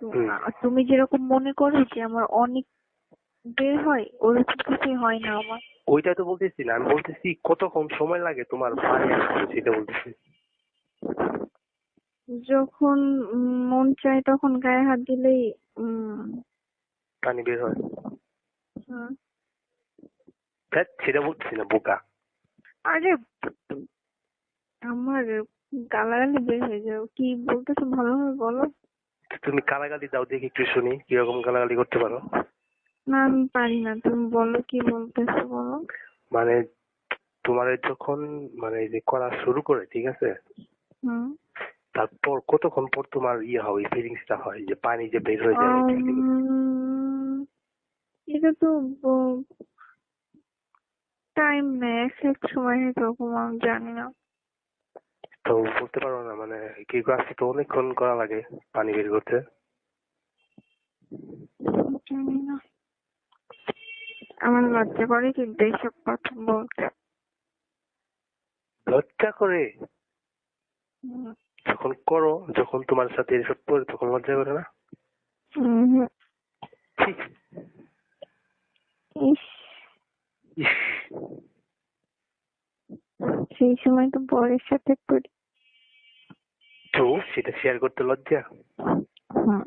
তো। তুমি যেরকম মনে করো যে আমার অনেক বের হয় ওরকম কিছুই হয় না আমার। ওইটা তো বলতেছি না আমি বলতেছি কতক্ষণ সময় লাগে তোমার পানি আসতে সেটা বলতেছি। যখন মন চায় তখন গায়ে হাত দিলেই পানি বের হয়। সেটা বলতেছি না বোকা। আরে আমার গালাগালি বের হয়ে যাও কি বলতেছো ভালোভাবে বলো। তুমি গালাগালি দাও দেখি একটু শুনি কীরকম গালাগালি করতে পারো? না আমি পারি না। তুমি বলো কি বলতেছো বলো। মানে তোমার যখন মানে এই যে করা শুরু করে ঠিক আছে? হুম। তারপর কতক্ষণ পর তোমার ইয়ে হয় ফিলিংসটা হয় যে পানি যে বের হয়ে যায় এটা তো টাইম নেই এক এক সময় এরকম আমি জানি না। তো বলতে পারো না মানে কি আজকে তো অনেকক্ষণ করা লাগে পানি বের করতে। জানি না আমার লজ্জা করে কিন্তু এইসব কথা বলতে। লজ্জা করে? যখন করো যখন তোমার সাথে এসব করে তখন লজ্জা করে না? হুম। সেই সময় তো বরের সাথে করি তো সেটা শেয়ার করতে লজ্জা? হুম।